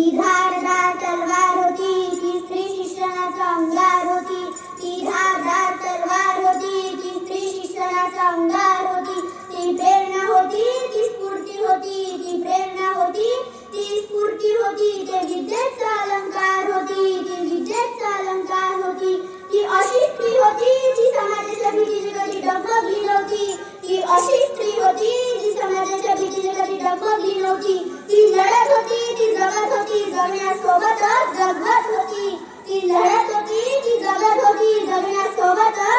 ती धारदार तलवार होती ती स्त्री शिक्षणाचा अंगार होती. ती धारदार तलवार होती ती स्त्री शिक्षणाचा अंगार होती. जगण्यासोबतच जगत होती. ती लढत होती ती जगत होती जगण्यासोबतच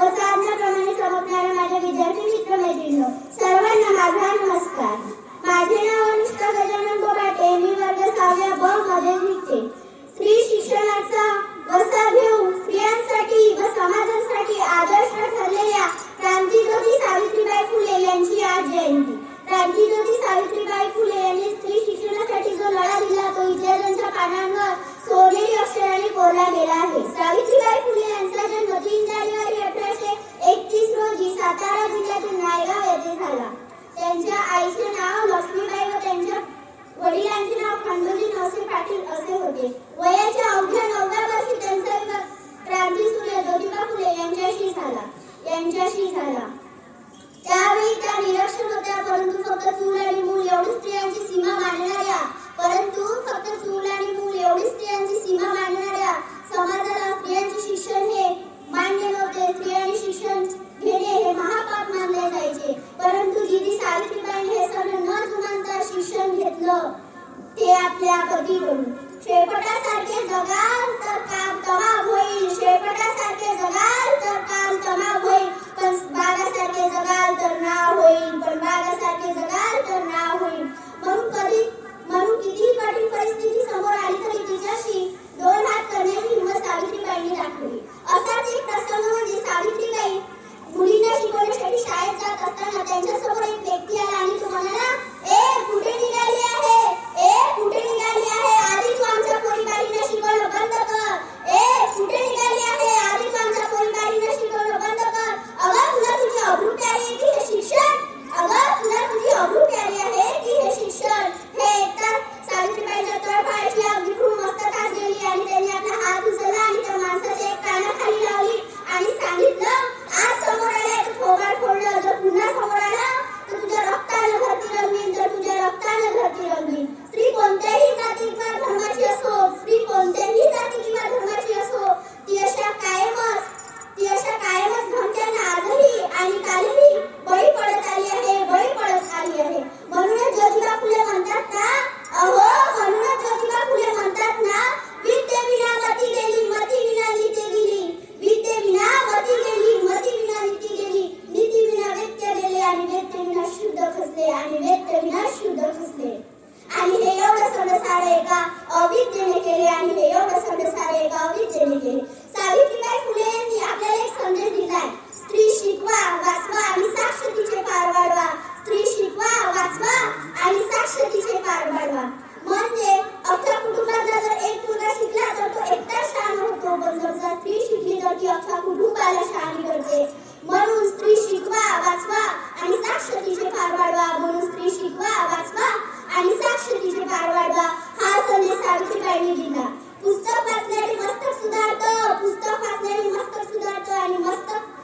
कसं आमच्याप्रमाणे चमकणाऱ्या माझ्या विद्यार्थी मित्र मैत्रिणी सर्वांना माझा नमस्कार. माझे नाव अनुष्का गजानन बोराटे मी वर्ग सहाव्या ब मध्ये शिकते स्त्री शिक्षणाचा वसा घेऊन स्त्रियांसाठी व समाजासाठी आदर्श ठरलेल्या क्रांतिज्योती सावित्रीबाई फुले यांची आज जयंती. क्रांतिज्योती सावित्रीबाई फुले यांनी स्त्री शिक्षणासाठी जो लढा दिला तो इतिहासांच्या पानांवर सोनेरी अक्षराने कोरला गेला आहे. सावित्रीबाई फुले त्यांच्या आईचे नाव लक्ष्मी गरजात ती शिकली तर ती अख्ख्या कुटुंबाला शहाणी करते. म्हणून स्त्री शिकवा वाचवा आणि साक्षरतेचे पार वाढवा. म्हणून स्त्री शिकवा वाचवा आणि साक्षरतेचे पार वाढवा. हा संदेश सावित्रीबाईंनी दिला. पुस्तक वाचल्याने मस्तक सुधारतं पुस्तक वाचल्याने मस्तक सुधारतं आणि मस्तक